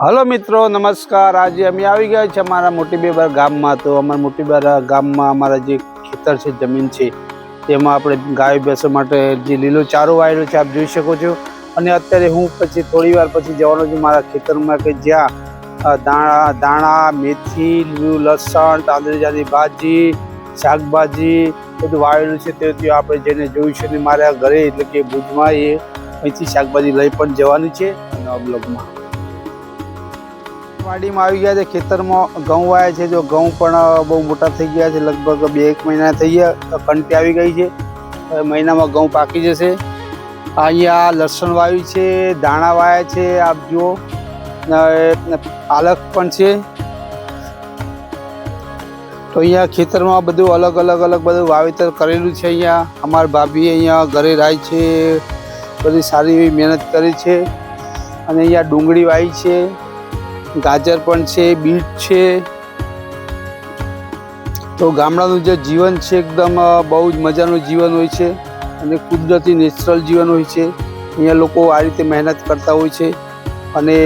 Hello મિત્રો, નમસ્કાર. આજે અમે આવી ગયા છે અમારા મોટી બેબર ગામમાં. તો અમારા મોટી બેબર ગામમાં અમારા જે ખેતર છે, જમીન છે, તેમાં આપણે ગાય ભેંસો માટે જે લીલો ચારો વાયેલો છે, આપ જોઈ શકો છો. અને અત્યારે હું પછી થોડી વાર પછી જવાનો છું મારા ખેતરમાં કે જ્યાં દાણા દાણા, મેથી, લીલું લસણ તાંદળીજાની ભાજી, શાકભાજી બધું વાવેલું છે. તે આપણે જઈને જોઈશું ને મારા ઘરે એટલે કે ભુજમાં એ અહીંથી શાકભાજી લઈ પણ જવાની છે. અને બ્લોગમાં વાડીમાં આવી ગયા છે. ખેતરમાં ઘઉં વાયા છે. જો ઘઉં પણ બહુ મોટા થઈ ગયા છે. લગભગ બે એક મહિના થઈ ગયા કંટી આવી ગઈ છે. મહિનામાં ઘઉં પાકી જશે. અહીંયા લસણ વાવી છે, દાણા વાયા છે, આપ જુઓ. પાલક પણ છે. તો અહીંયા ખેતરમાં બધું અલગ અલગ અલગ બધું વાવેતર કરેલું છે અહીંયા. અમારા ભાભી અહીંયા ઘરે રાય છે. બધી સારી એવી મહેનત કરી છે. અને અહીંયા ડુંગળી વાવી છે. ગાજર પણ છે, બીટ છે. તો ગામડાનું જે જીવન છે, એકદમ બહુ જ મજાનું જીવન હોય છે અને કુદરતી નેચરલ જીવન હોય છે. અહીંયા લોકો આ રીતે મહેનત કરતા હોય છે અને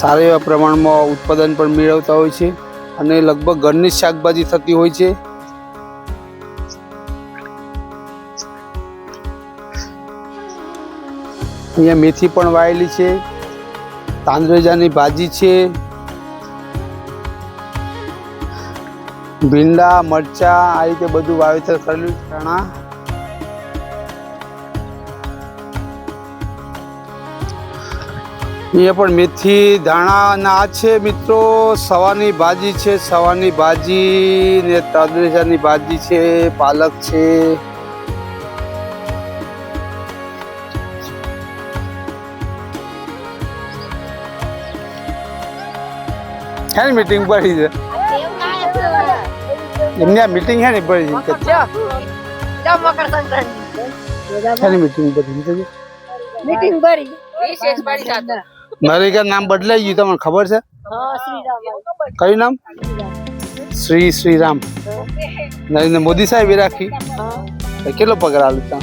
સારા એવા પ્રમાણમાં ઉત્પાદન પણ મેળવતા હોય છે અને લગભગ ઘરની શાકભાજી થતી હોય છે. અહીંયા મેથી પણ વાયેલી છે. તાંદરેજાની ભાજી છે. ભીંડા, મરચા આ રીતે બધું વાવેતર કરેલું. ચણા અહીંયા પણ મેથી ધાણા અને આ છે મિત્રો. સવારની ભાજી છે. સવારની ભાજી ને તાંદરેજાની ભાજી છે, પાલક છે. હે મીટિંગ પડી છે? એમની આ મીટિંગ હેની પડી છે? હેની મીટિંગ પડી છે? મીટિંગ ભરી નરેગા નામ બદલાઈ ગયું તમને ખબર છે? કયું નામ? શ્રી શ્રીરામ. નરેન્દ્ર મોદી સાહેબ રાખી. કેટલો પગાર આલુ છે?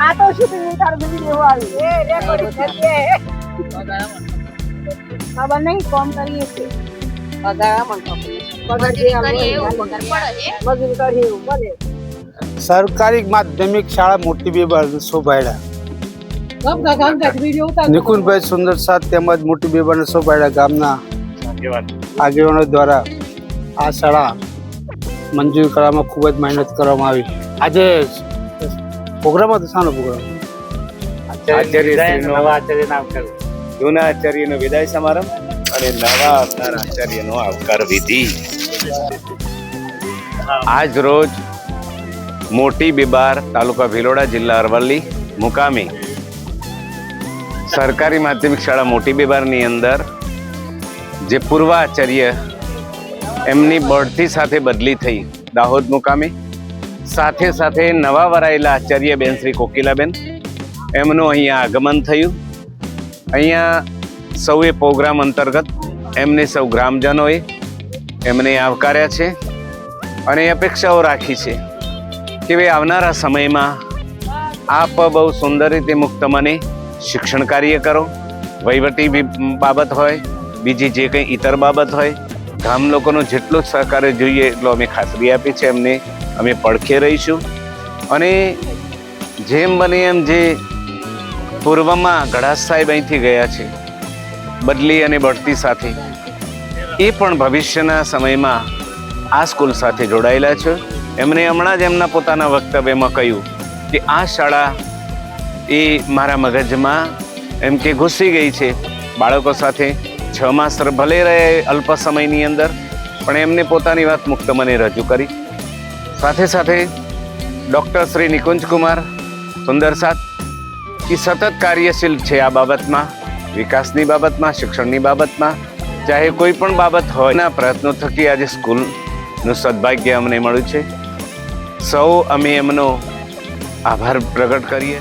આ તો શું તારું બીજું એવું આવી એ રેકોર્ડિંગ કરીએ ખબર નહીં કોમ કરીએ છે પગાર પગાર જે મજૂર કરીએ એવું બને. સરકારી માધ્યમિક શાળા મોટી બેબાર શોભાયડા. નિકુંજભાઈ સુંદર સાથ તેમજ મોટી બેબાર શોભાયડા ગામના આગેવાનો દ્વારા આ શાળા મંજૂર કરવામાં ખૂબ જ મહેનત કરવામાં આવી. આજે પ્રોગ્રામ હતો શાનો પ્રોગ્રામ? આચાર્યશ્રીનો જૂના આચાર્યનો વિદાય સમારંભ અને નવા આવનાર આચાર્યનો આવકાર વિધિ. આજ રોજ મોટી બિબાર તાલુકા ભિલોડા જિલ્લા અરવલ્લી મુકામે સરકારી માધ્યમિક શાળા મોટી બિબારની અંદર જે પૂર્વ આચાર્ય એમની બઢતી સાથે બદલી થઈ દાહોદ મુકામે. સાથે સાથે નવા વરાયેલા આચાર્ય બેન શ્રી કોકિલાબેન, એમનું અહીંયા આગમન થયું. અહીંયા સૌએ પ્રોગ્રામ અંતર્ગત એમને સૌ ગ્રામજનોએ એમને આવકાર્યા છે અને અપેક્ષાઓ રાખી છે કે ભાઈ આવનારા સમયમાં આપ બહુ સુંદર રીતે મુક્ત મને શિક્ષણ કાર્ય કરો. વહીવટી બાબત હોય, બીજી જે કંઈ ઇતર બાબત હોય, ગામ લોકોનો જેટલો સહકાર જોઈએ એટલો અમે ખાતરી આપી છે એમને. અમે પડખે રહીશું. અને જેમ બને એમ જે પૂર્વમાં ગઢાસ સાહેબ અહીંથી ગયા છે. બદલી અને બઢતી સાથે. એ પણ ભવિષ્યના સમયમાં આ સ્કૂલ સાથે જોડાયેલા છે. એમણે હમણાં જ એમના પોતાના વક્તવ્યમાં કહ્યું કે આ શાળા એ મારા મગજમાં એમ કે ઘૂસી ગઈ છે. બાળકો સાથે છ માસ ભલે રહે અલ્પ સમયની અંદર, પણ એમને પોતાની વાત મુક્ત મને રજૂ કરી. સાથે સાથે ડૉક્ટર શ્રી નિકુંજ કુમાર સુંદર સાથ એ સતત કાર્યશીલ છે આ બાબતમાં, વિકાસની બાબતમાં, શિક્ષણની બાબતમાં. ચાહે કોઈ પણ બાબત હોય એના પ્રયત્નો થકી આજે સ્કૂલનું સદભાગ્ય અમને મળ્યું છે. સૌ અમે એમનો આભાર પ્રગટ કરીએ.